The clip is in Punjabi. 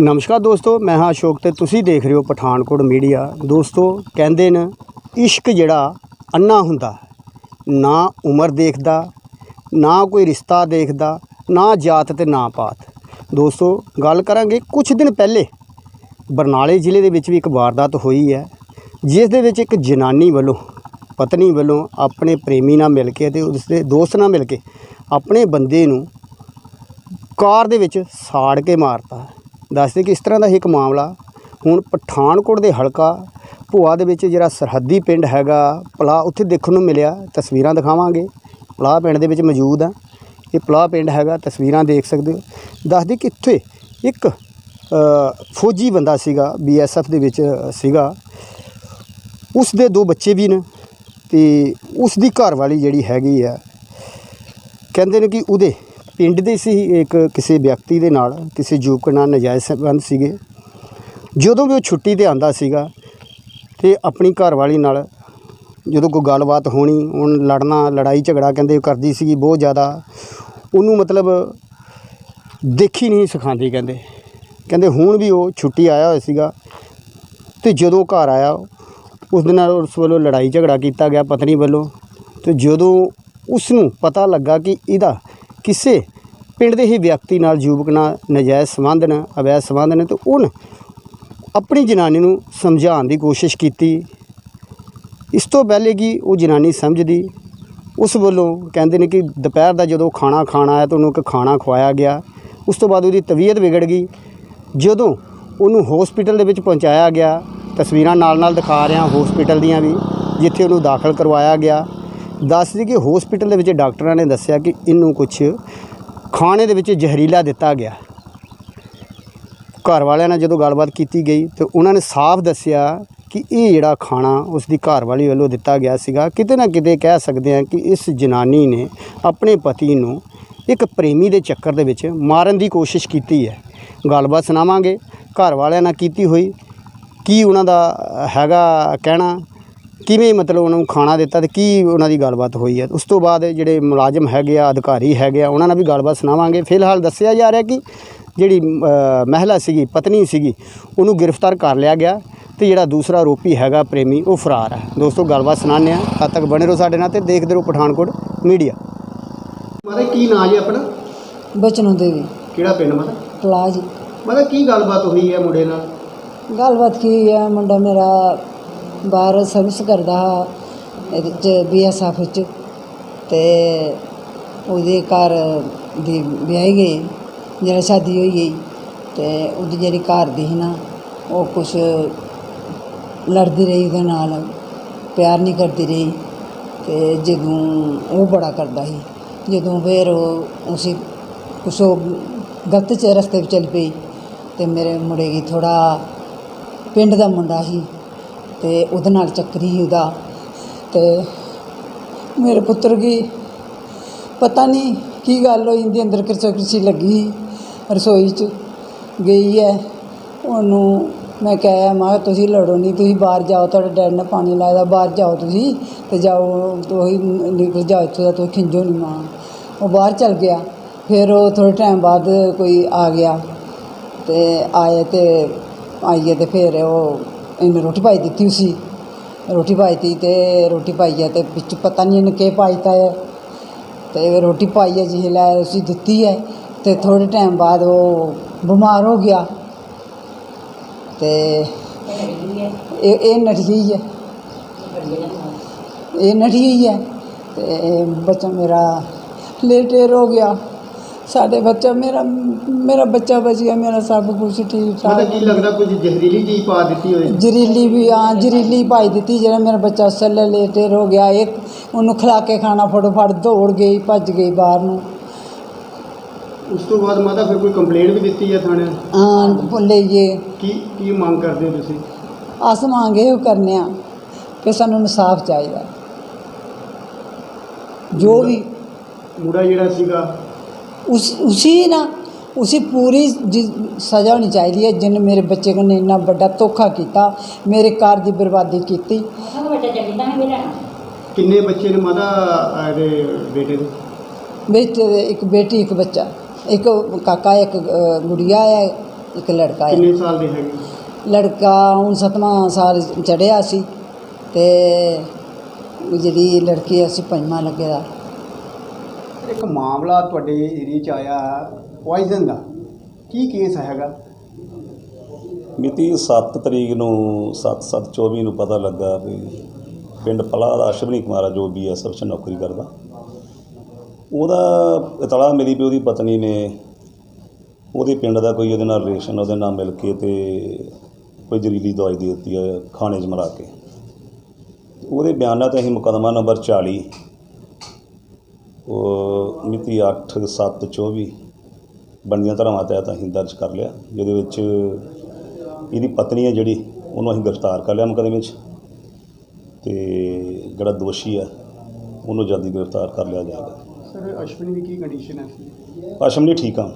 ਨਮਸਕਾਰ ਦੋਸਤੋ, ਮੈਂ ਹਾਂ ਅਸ਼ੋਕ ਤੇ ਤੁਸੀਂ ਦੇਖ ਰਹੇ ਹੋ ਪਠਾਨਕੋਟ ਮੀਡੀਆ। ਦੋਸਤੋ, ਕਹਿੰਦੇ ਨੇ, ਇਸ਼ਕ ਜਿਹੜਾ ਅੰਨਾ ਹੁੰਦਾ ਨਾ ਉਮਰ ਦੇਖਦਾ, ਨਾ ਕੋਈ ਰਿਸ਼ਤਾ ਦੇਖਦਾ, ਨਾ ਜਾਤ ਤੇ ਨਾ ਪਾਤ। ਦੋਸਤੋ, ਗੱਲ ਕਰਾਂਗੇ ਕੁਝ ਦਿਨ ਪਹਿਲੇ, ਬਰਨਾਲੇ ਜ਼ਿਲ੍ਹੇ ਦੇ ਵਿੱਚ ਵੀ ਇੱਕ ਵਾਰਦਾਤ ਹੋਈ ਹੈ, ਜਿਸ ਦੇ ਵਿੱਚ ਇੱਕ ਜਨਾਨੀ ਵੱਲੋਂ, ਪਤਨੀ ਵੱਲੋਂ ਆਪਣੇ ਪ੍ਰੇਮੀ ਨਾਲ ਮਿਲ ਕੇ ਤੇ ਉਸਦੇ ਦੋਸਤ ਨਾਲ ਮਿਲ ਕੇ ਆਪਣੇ ਬੰਦੇ ਨੂੰ ਕਾਰ ਦੇ ਵਿੱਚ ਸਾੜ ਕੇ ਮਾਰਤਾ। ਦੱਸਦੇ ਕਿ ਇਸ ਤਰ੍ਹਾਂ ਦਾ ਇੱਕ ਮਾਮਲਾ ਹੁਣ ਪਠਾਨਕੋਟ ਦੇ ਹਲਕਾ ਭੂਆ ਦੇ ਵਿੱਚ ਜਿਹੜਾ ਸਰਹੱਦੀ ਪਿੰਡ ਹੈਗਾ ਪਲਾ ਉੱਥੇ ਦੇਖਣ ਨੂੰ ਮਿਲਿਆ, ਤਸਵੀਰਾਂ ਦਿਖਾਵਾਂਗੇ। ਪਲਾ ਪਿੰਡ ਦੇ ਵਿੱਚ ਮੌਜੂਦ ਆ। ਇਹ ਪਲਾ ਪਿੰਡ ਹੈਗਾ, ਤਸਵੀਰਾਂ ਦੇਖ ਸਕਦੇ ਹੋ। ਦੱਸਦੇ ਕਿ ਇੱਥੇ ਇੱਕ ਫੌਜੀ ਬੰਦਾ ਸੀਗਾ ਬੀਐਸਐਫ ਦੇ ਵਿੱਚ ਸੀਗਾ। ਉਸ ਦੇ ਦੋ ਬੱਚੇ ਵੀ ਨੇ ਤੇ ਉਸ ਦੀ ਘਰ ਵਾਲੀ ਜਿਹੜੀ ਹੈਗੀ ਆ, ਕਹਿੰਦੇ ਨੇ ਕਿ ਉਹਦੇ ਪਿੰਡ ਦੇ ਸੀ ਇੱਕ ਕਿਸੇ ਵਿਅਕਤੀ ਦੇ ਨਾਲ, ਕਿਸੇ ਯੁਵਕ ਨਾਲ ਨਜਾਇਜ਼ ਸੰਬੰਧ ਸੀਗੇ। ਜਦੋਂ ਵੀ ਉਹ ਛੁੱਟੀ ਤੇ ਆਂਦਾ ਸੀਗਾ ਤੇ ਆਪਣੀ ਘਰਵਾਲੀ ਨਾਲ ਜਦੋਂ ਕੋਈ ਗੱਲਬਾਤ ਹੋਣੀ, ਹੁਣ ਲੜਨਾ, ਲੜਾਈ ਝਗੜਾ ਕਹਿੰਦੇ ਉਹ ਕਰਦੀ ਸੀਗੀ ਬਹੁਤ ਜ਼ਿਆਦਾ, ਉਹਨੂੰ ਮਤਲਬ ਦੇਖੀ ਨਹੀਂ ਸਿਖਾਉਂਦੀ ਕਹਿੰਦੇ। ਕਹਿੰਦੇ ਹੁਣ ਵੀ ਉਹ ਛੁੱਟੀ ਆਇਆ ਹੋਇਆ ਸੀਗਾ ਤੇ ਜਦੋਂ ਘਰ ਆਇਆ, ਉਸ ਦੇ ਨਾਲ ਉਸ ਵੱਲੋਂ ਲੜਾਈ ਝਗੜਾ ਕੀਤਾ ਗਿਆ ਪਤਨੀ ਵੱਲੋਂ ਤੇ ਜਦੋਂ ਉਸ ਨੂੰ ਪਤਾ ਲੱਗਾ ਕਿ ਇਹਦਾ ਕਿਸੇ ਪਿੰਡ ਦੇ ਹੀ ਵਿਅਕਤੀ ਨਾਲ ਯੁਵਕ ਨਾਲ ਨਜਾਇਜ਼ ਸੰਬੰਧ ਨੇ, ਅਵੈਧ ਸੰਬੰਧ ਨੇ ਤੇ ਉਹਨ ਆਪਣੀ ਜਨਾਨੀ ਨੂੰ ਸਮਝਾਉਣ ਦੀ ਕੋਸ਼ਿਸ਼ ਕੀਤੀ। ਇਸ ਤੋਂ ਪਹਿਲੇ ਕਿ ਉਹ ਜਨਾਨੀ ਸਮਝਦੀ, ਉਸ ਵੱਲੋਂ ਕਹਿੰਦੇ ਨੇ ਕਿ ਦੁਪਹਿਰ ਦਾ ਜਦੋਂ ਖਾਣਾ ਖਾਣਾ ਆਇਆ ਤਾਂ ਉਹਨੂੰ ਇੱਕ ਖਾਣਾ ਖਵਾਇਆ ਗਿਆ। ਉਸ ਤੋਂ ਬਾਅਦ ਉਹਦੀ ਤਬੀਅਤ ਵਿਗੜ ਗਈ। ਜਦੋਂ ਉਹਨੂੰ ਹਸਪੀਟਲ ਦੇ ਵਿੱਚ ਪਹੁੰਚਾਇਆ ਗਿਆ, ਤਸਵੀਰਾਂ ਨਾਲ ਨਾਲ ਦਿਖਾ ਰਿਹਾ ਹਸਪੀਟਲ ਦੀਆਂ ਵੀ, ਜਿੱਥੇ ਉਹਨੂੰ ਦਾਖਲ ਕਰਵਾਇਆ ਗਿਆ। ਦੱਸਦੀ ਕਿ ਹਸਪੀਟਲ ਦੇ ਵਿੱਚ ਡਾਕਟਰਾਂ ਨੇ ਦੱਸਿਆ ਕਿ ਇਹਨੂੰ ਕੁਝ ਖਾਣੇ ਦੇ ਵਿੱਚ ਜ਼ਹਿਰੀਲਾ ਦਿੱਤਾ ਗਿਆ। ਘਰ ਵਾਲਿਆਂ ਨਾਲ ਜਦੋਂ ਗੱਲਬਾਤ ਕੀਤੀ ਗਈ ਤੇ ਉਹਨਾਂ ਨੇ ਸਾਫ਼ ਦੱਸਿਆ ਕਿ ਇਹ ਜਿਹੜਾ ਖਾਣਾ ਉਸ ਦੀ ਘਰ ਵਾਲੀ ਵੱਲੋਂ ਦਿੱਤਾ ਗਿਆ ਸੀਗਾ। ਕਿਤੇ ਨਾ ਕਿਤੇ ਕਹਿ ਸਕਦੇ ਹਾਂ ਕਿ ਇਸ ਜਨਾਨੀ ਨੇ ਆਪਣੇ ਪਤੀ ਨੂੰ ਇੱਕ ਪ੍ਰੇਮੀ ਦੇ ਚੱਕਰ ਦੇ ਵਿੱਚ ਮਾਰਨ ਦੀ ਕੋਸ਼ਿਸ਼ ਕੀਤੀ ਹੈ। ਗੱਲਬਾਤ ਸੁਣਾਵਾਂਗੇ। ਘਰ ਵਾਲਿਆਂ ਨਾਲ ਕੀਤੀ ਹੋਈ। ਕੀ ਉਹਨਾਂ ਦਾ ਹੈਗਾ ਕਹਿਣਾ? ਕਿਵੇਂ ਮਤਲਬ ਉਹਨਾਂ ਨੂੰ ਖਾਣਾ ਦਿੱਤਾ ਤੇ ਕੀ ਉਹਨਾਂ ਦੀ ਗੱਲਬਾਤ ਹੋਈ ਹੈ? ਉਸ ਤੋਂ ਬਾਅਦ ਜਿਹੜੇ ਮੁਲਾਜ਼ਮ ਹੈਗੇ ਆ ਅਧਿਕਾਰੀ ਹੈਗੇ ਆ ਉਹਨਾਂ ਨਾਲ ਵੀ ਗੱਲਬਾਤ ਸੁਣਾਵਾਂਗੇ। ਫਿਲਹਾਲ ਦੱਸਿਆ ਜਾ ਰਿਹਾ ਕਿ ਜਿਹੜੀ ਮਹਿਲਾ ਸੀਗੀ ਪਤਨੀ ਸੀਗੀ ਉਹਨੂੰ ਗ੍ਰਿਫਤਾਰ ਕਰ ਲਿਆ ਗਿਆ ਤੇ ਜਿਹੜਾ ਦੂਸਰਾ ਆਰੋਪੀ ਹੈਗਾ ਪ੍ਰੇਮੀ ਉਹ ਫਰਾਰ ਹੈ। ਦੋਸਤੋ ਗੱਲਬਾਤ ਸੁਣਾਉਂਦੇ ਆ ਤਦ ਤੱਕ ਬਣੇ ਰਹੋ ਸਾਡੇ ਨਾਲ ਤੇ ਦੇਖਦੇ ਰਹੋ ਪਠਾਨਕੋਟ ਮੀਡੀਆ। ਮਾਰੇ ਕੀ ਨਾਂ ਜੀ ਆਪਣਾ? ਬਚਨੋਂ ਦੇਵੀ। ਕਿਹੜਾ ਪਿੰਡ ਮਾਤਾ? ਪਲਾਜ। ਮਾਤਾ ਕੀ ਗੱਲਬਾਤ ਹੋਈ ਹੈ ਮੁੰਡੇ ਨਾਲ? ਗੱਲਬਾਤ ਕੀ ਹੈ ਮੁੰਡਾ ਮੇਰਾ ਬਾਹਰ ਸਰਵਿਸ ਕਰਦਾ ਹਾਂ, ਇਹਦੇ ਚ ਬੀਐਸਐਫ ਵਿੱਚ ਤੇ ਉਹਦੇ ਘਰ ਦੀ ਵਿਆਹੀ ਗਏ ਜਿਹੜਾ ਸ਼ਾਦੀ ਹੋਈ ਗਈ ਤੇ ਉਹਦੀ ਜਿਹੜੀ ਘਰ ਦੀ ਸੀ ਨਾ, ਉਹ ਕੁਛ ਲੜਦੀ ਰਹੀ ਉਹਦੇ ਨਾਲ, ਪਿਆਰ ਨਹੀਂ ਕਰਦੀ ਰਹੀ ਤੇ ਜਦੋਂ ਉਹ ਬੜਾ ਕਰਦਾ ਸੀ, ਜਦੋਂ ਫਿਰ ਉਹ ਉਸੇ ਕੁਛ ਉਹ ਗਲਤ ਚ ਰਸਤੇ 'ਤੇ ਚੱਲ ਪਈ ਤੇ ਮੇਰੇ ਮੁੰਡੇ ਦੀ ਥੋੜਾ ਪਿੰਡ ਦਾ ਮੁੰਡਾ ਸੀ ਤੇ ਉਹਦੇ ਨਾਲ ਚੱਕਰੀ ਉਹਦਾ ਅਤੇ ਮੇਰੇ ਪੁੱਤਰ ਕੀ ਪਤਾ ਨਹੀਂ ਕੀ ਗੱਲ ਹੋਈ, ਇਹਦੇ ਅੰਦਰ ਕਿਰਚਾ ਕਿਰਚੀ ਲੱਗੀ, ਰਸੋਈ 'ਚ ਗਈ ਹੈ। ਉਹਨੂੰ ਮੈਂ ਕਿਹਾ, ਮੈਂ ਤੁਸੀਂ ਲੜੋ ਨਹੀਂ, ਤੁਸੀਂ ਬਾਹਰ ਜਾਓ, ਤੁਹਾਡੇ ਡੈਡ ਨੇ ਪਾਣੀ ਲਾਇਆ, ਬਾਹਰ ਜਾਓ ਤੁਸੀਂ ਤੇ ਜਾਓ, ਤੁਸੀਂ ਨਿਕਲ ਜਾਓ ਇੱਥੋਂ ਦਾ, ਤੁਸੀਂ ਖਿੰਜੋ ਨਹੀਂ ਮਾਂ। ਉਹ ਬਾਹਰ ਚਲ ਗਿਆ। ਫਿਰ ਉਹ ਥੋੜੇ ਟਾਈਮ ਬਾਅਦ ਕੋਈ ਆ ਗਿਆ ਤੇ ਆਏ ਤੇ ਆਈਏ ਤੇ ਫਿਰ ਉਹ ਇਹਨੇ ਰੋਟੀ ਪਾਈ ਦਿੱਤੀ ਸੀ ਰੋਟੀ ਪਾਈ ਤੀ ਤੇ ਰੋਟੀ ਪਾਈ ਹੈ ਤੇ ਵਿੱਚ ਪਤਾ ਨਹੀਂ ਇਹਨੇ ਕੀ ਪਾਈਤਾ ਹੈ ਤੇ ਰੋਟੀ ਪਾਈ ਹੈ ਜਿਹੇ ਲੈ ਅਸੀਂ ਦਿੱਤੀ ਹੈ ਤੇ ਥੋੜੇ ਟਾਈਮ ਬਾਅਦ ਉਹ ਬਿਮਾਰ ਹੋ ਗਿਆ। ਤੇ ਇਹ ਇਹ ਨਠ ਗਈ ਹੈ ਇਹ ਨਠ ਗਈ ਹੈ ਤੇ ਬੱਚਾ ਮੇਰਾ ਲੇਟੇਰ ਹੋ ਗਿਆ। ਸਾਡੇ ਬੱਚਾ ਮੇਰਾ ਮੇਰਾ ਬੱਚਾ ਬਚ ਗਿਆ ਮੇਰਾ ਸਭ ਕੁਝ ਠੀਕ ਠਾਕ ਕੀ ਲੱਗਦਾ ਕੁਝ ਜ਼ਹਿਰੀਲੀ ਚੀਜ਼ ਪਾ ਦਿੱਤੀ ਹੋਈ ਜ਼ਰੀਲੀ ਵੀ ਆ ਜ਼ਰੀਲੀ ਪਾਈ ਦਿੱਤੀ ਜਿਹੜਾ ਮੇਰਾ ਬੱਚਾ ਸੱਲੇ ਲੇਟੇਰ ਹੋ ਗਿਆ ਇੱਕ ਉਹਨੂੰ ਖਿਲਾ ਕੇ ਖਾਣਾ ਫਟੋਫਟ ਦੌੜ ਗਈ ਭੱਜ ਗਈ ਬਾਹਰ ਨੂੰ। ਉਸ ਤੋਂ ਬਾਅਦ ਮਾਤਾ ਫਿਰ ਕੋਈ ਕੰਪਲੇਂਟ ਵੀ ਦਿੱਤੀ ਹੈ ਥਾਣੇ? ਹਾਂ ਭੁੱਲੇ ਜੇ ਕੀ ਕੀ ਮੰਗ ਕਰਦੇ ਹੋ ਤੁਸੀਂ? ਅਸ ਮੰਗੇ ਉਹ ਕਰਨੇ ਆ ਕਿ ਸਾਨੂੰ ਇਨਸਾਫ ਚਾਹੀਦਾ। ਜੋ ਵੀ ਮੁੰਡਾ ਜਿਹੜਾ ਸੀਗਾ ਉਸ ਉसी ਨਾ ਉਸੇ ਪੂਰੀ ਸਜ਼ਾ ਹੋਣੀ ਚਾਹੀਦੀ ਹੈ ਜਿਹਨੇ ਮੇਰੇ ਬੱਚੇ ਨੇ ਇੰਨਾ ਵੱਡਾ ਧੋਖਾ ਕੀਤਾ ਮੇਰੇ ਘਰ ਦੀ ਬਰਬਾਦੀ ਕੀਤੀ ਕਿੰਨੇ ਬੱਚੇ ਨੇ ਮਾਤਾ ਇਹਦੇ ਬੇਟੇ ਦੇ ਬੇਟੇ ਦੇ ਇੱਕ ਬੇਟੀ ਇੱਕ ਬੱਚਾ ਇੱਕ ਕਾਕਾ ਇੱਕ ਅ, ਗੁੜੀਆ ਹੈ ਇੱਕ ਲੜਕਾ ਹੈ ਕਿੰਨੇ ਸਾਲ ਦੇ ਹੈਗੇ ਲੜਕਾ ਹੁਣ ਸਤਵਾਂ ਸਾਲ ਚੜਿਆ ਸੀ ਤੇ ਜਿਹੜੀ ਲੜਕੀ ਅਸੀਂ ਪੰਜਵਾਂ ਲੱਗਿਆ ਇੱਕ ਮਾਮਲਾ ਤੁਹਾਡੇ ਏਰੀਏ 'ਚ ਆਇਆ ਪੋਇਜ਼ਨ ਦਾ। ਕੀ ਕੇਸ ਹੈਗਾ? ਮਿਤੀ 7 ਤਰੀਕ ਨੂੰ 7/7/24 ਨੂੰ ਪਤਾ ਲੱਗਾ ਵੀ ਪਿੰਡ ਪਲਾ ਦਾ ਅਸ਼ਵਨੀ ਕੁਮਾਰ ਆ, ਜੋ ਬੀਐਸਐਫ 'ਚ ਨੌਕਰੀ ਕਰਦਾ। ਉਹਦਾ ਇਤਲਾ ਮਿਲੀ ਵੀ ਉਹਦੀ ਪਤਨੀ ਨੇ ਉਹਦੇ ਪਿੰਡ ਦਾ ਕੋਈ ਉਹਦੇ ਨਾਲ ਰਿਲੇਸ਼ਨ ਉਹਦੇ ਨਾਲ ਮਿਲ ਕੇ ਤੇ ਕੋਈ ਜ਼ਹਿਰੀਲੀ ਦਵਾਈ ਦੇ ਦਿੱਤੀ ਹੈ ਖਾਣੇ 'ਚ ਮਰਾ ਕੇ। ਉਹਦੇ ਬਿਆਨਾਂ ਤੇ ਅਸੀਂ ਮੁਕੱਦਮਾ ਨੰਬਰ 40 ਉਹ ਮਿਤੀ 8/7/24 ਬਣਦੀਆਂ ਧਾਰਾਵਾਂ ਤਹਿਤ ਅਸੀਂ ਦਰਜ ਕਰ ਲਿਆ ਜਿਹਦੇ ਵਿੱਚ ਇਹਦੀ ਪਤਨੀ ਹੈ ਜਿਹੜੀ ਉਹਨੂੰ ਅਸੀਂ ਗ੍ਰਿਫਤਾਰ ਕਰ ਲਿਆ ਮੁਕੱਦਮੇ 'ਚ ਤੇ ਜਿਹੜਾ ਦੋਸ਼ੀ ਹੈ ਉਹਨੂੰ ਜਲਦੀ ਗ੍ਰਿਫਤਾਰ ਕਰ ਲਿਆ ਜਾਏਗਾ। ਸਰ ਅਸ਼ਵਨੀ ਦੀ ਕੀ ਕੰਡੀਸ਼ਨ ਹੈ? ਆਸ਼ਮਨੀ ਠੀਕ ਆ।